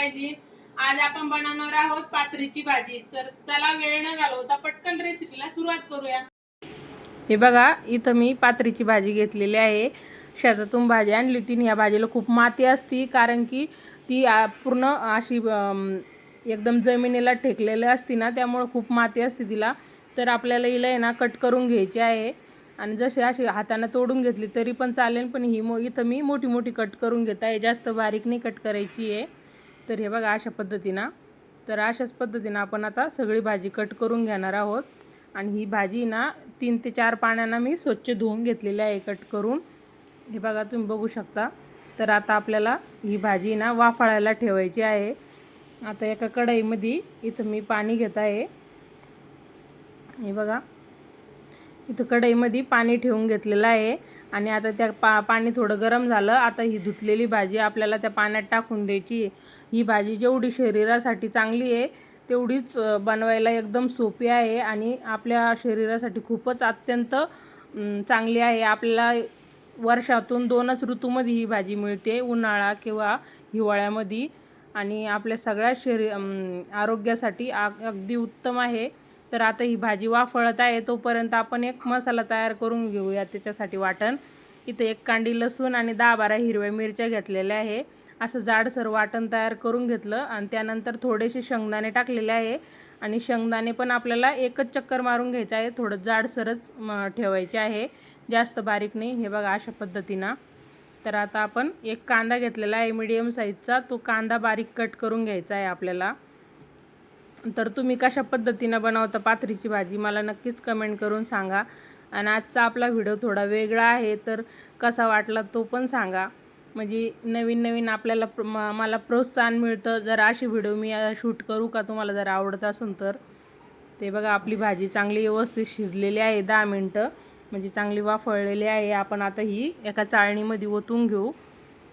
पाहिजे आज आपण बनवणार आहोत पात्रीची भाजी. तर चला वेळ न घालवता पटकन रेसिपीला सुरुवात करूया. हे बघा इथं मी पात्रीची भाजी घेतलेली आहे. शेतातून भाजी आणली होती ह्या भाजीला खूप माती असती कारण की ती पूर्ण अशी एकदम जमिनीला ठेकलेली असती ना त्यामुळं खूप माती असते तिला. तर आपल्याला हिला आहे ना कट करून घ्यायची आहे. आणि जशी अशी हातानं तोडून घेतली तरी पण चालेल पण ही मो इथं मी मोठी मोठी कट करून घेत आहे. जास्त बारीक नाही कट करायची आहे. तर हे बघा अशा पद्धतीनं. तर अशाच पद्धतीनं आपण आता सगळी भाजी कट करून घेणार आहोत. आणि ही भाजी ना तीन ते चार पाण्यानं मी स्वच्छ धुवून घेतलेली आहे कट करून. हे बघा तुम्ही बघू शकता. तर आता आपल्याला ही भाजी ना वाफाळायला ठेवायची आहे. आता एका कढईमध्ये इथं मी पाणी घेत आहे. हे बघा. इथं कढईमध्ये पाणी ठेवून घेतलेलं आहे. आणि आता त्या पा पाणी थोडं गरम झालं. आता ही धुतलेली भाजी आपल्याला त्या पाण्यात टाकून द्यायची ही भाजी जेवढी शरीरासाठी चांगली आहे तेवढीच बनवायला एकदम सोपी आहे. आणि आपल्या शरीरासाठी खूपच अत्यंत चांगली आहे. आपल्याला वर्षातून दोनच ऋतूमध्ये ही भाजी मिळते. उन्हाळा किंवा हिवाळ्यामध्ये. आणि आपल्या सगळ्या शरी आरोग्यासाठी आ अगदी उत्तम आहे. तर आता ही भाजी वाफळत आहे तोपर्यंत आपण एक मसाला तयार करून घेऊया. त्याच्यासाठी वाटण. इथे एक कांडी लसूण आणि दहा बारा हिरव्या मिरच्या घेतलेल्या आहे. असं जाडसर वाटण तयार करून घेतलं आणि त्यानंतर थोडेसे शेंगदाणे टाकलेले आहे. आणि शेंगदाणे पण आपल्याला एकच चक्कर मारून घ्यायचं आहे. थोडं जाडसरच म, ठेवायचे आहे. जास्त बारीक नाही. हे बघा अशा पद्धतीनं. तर आता आपण एक कांदा घेतलेला आहे मीडियम साईजचा. तो कांदा बारीक कट करून घ्यायचा आहे आपल्याला. तर तुम्ही कशा पद्धतीनं बनवता पाथरीची भाजी मला नक्कीच कमेंट करून सांगा. आणि आजचा आपला व्हिडिओ थोडा वेगळा आहे तर कसा वाटला तो पण सांगा. म्हणजे नवीन नवीन आपल्याला प्र- म- मला प्रोत्साहन मिळतं. जर अशी व्हिडिओ मी शूट करू का तुम्हाला जर आवडत असेल तर. ते बघा आपली भाजी चांगली व्यवस्थित शिजलेली आहे दहा मिनटं. म्हणजे चांगली वाफळलेली आहे. आपण आता ही एका चाळणीमध्ये ओतून घेऊ.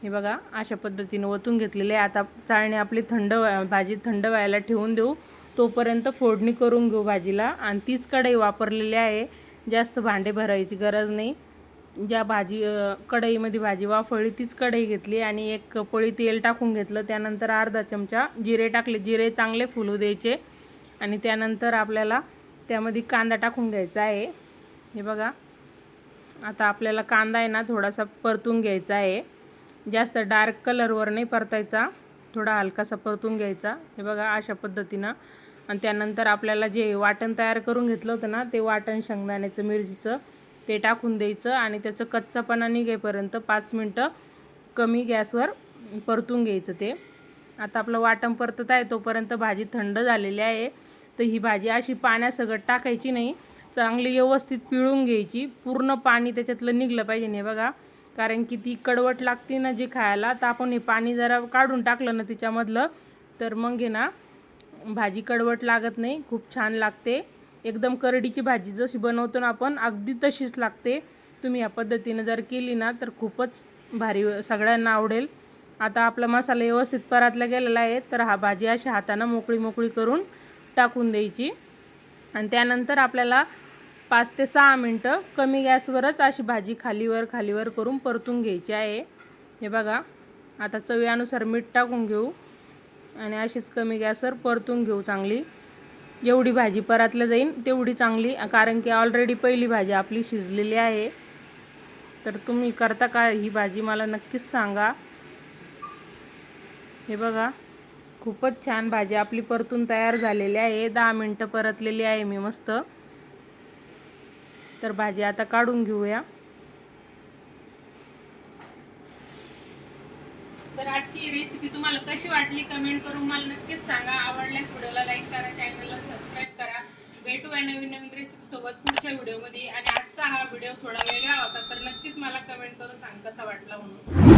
हे बघा अशा पद्धतीने ओतून घेतलेली आहे. आता चाळणी आपली थंड भाजी थंड व्हायला ठेवून देऊ. तोपर्यंत फोडणी करून घेऊ भाजीला. आणि तीच कढई वापरलेली आहे. जास्त भांडे भरायची गरज नाही. ज्या भाजी कढईमध्ये भाजी वाफळली तीच कढई घेतली. आणि एक पळी तेल टाकून घेतलं. त्यानंतर अर्धा चमचा जिरे टाकले. जिरे चांगले फुलू द्यायचे. आणि त्यानंतर आपल्याला त्यामध्ये कांदा टाकून घ्यायचा आहे. हे बघा. आता आपल्याला कांदा आहे ना थोडासा परतून घ्यायचा आहे. जास्त डार्क कलरवर नाही परतायचा. थोडा हलकासा परतून घ्यायचा. हे बघा अशा पद्धतीनं. आणि त्यानंतर आपल्याला जे वाटण तयार करून घेतलं होतं ना ते वाटण शेंगदाण्याचं मिरचीचं ते टाकून द्यायचं आणि त्याचं कच्चापणा निघेपर्यंत पाच मिनटं कमी गॅसवर परतून घ्यायचं ते. आता आपलं वाटण परतत आहे तोपर्यंत भाजी थंड झालेली आहे. तर ही भाजी अशी पाण्यासगट टाकायची नाही चांगली व्यवस्थित पिळून घ्यायची. पूर्ण पाणी त्याच्यातलं निघलं पाहिजे नाही बघा. कारण की ती कडवट लागते ना जी खायला तर आपण हे पाणी जरा काढून टाकलं ना तिच्यामधलं तर मग हे ना भाजी कडवट लागत नाही खूप छान लागते. एकदम करडीची भाजी जशी बनवतो ना आपण अगदी तशीच लागते. तुम्ही या पद्धतीनं जर केली ना तर खूपच भारी सगळ्यांना आवडेल. आता आपला मसाला व्यवस्थित परातला गेलेला आहे तर हा भाजी अशी हातानं मोकळी मोकळी करून टाकून द्यायची. आणि त्यानंतर आपल्याला पाच ते सहा मिनटं कमी गॅसवरच अशी भाजी खालीवर खालीवर करून परतून घ्यायची आहे. हे बघा आता चवीनुसार मीठ टाकून घेऊ. आणि अशीच कमी गॅसवर परतून घेऊ चांगली. जेवढी भाजी परतल्या जाईल तेवढी चांगली. कारण की ऑलरेडी पहिली भाजी आपली शिजलेली आहे. तर तुम्ही करता का ही भाजी मला नक्कीच सांगा. हे बघा खूपच छान भाजी आपली परतून तयार झालेली आहे. दहा मिनटं परतलेली आहे मी मस्त. तर भाजी आता काढून घेऊया. तर आजची रेसिपी तुम्हाला कशी वाटली कमेंट करून मला नक्कीच सांगा. आवडल्यास व्हिडिओला लाईक करा चॅनलला सबस्क्राईब करा. भेटू या नवीन नवीन रेसिपी सोबत पुढच्या व्हिडिओमध्ये. आणि आजचा हा व्हिडिओ थोडा वेगळा होता तर नक्कीच मला कमेंट करून सांग कसा वाटला म्हणून.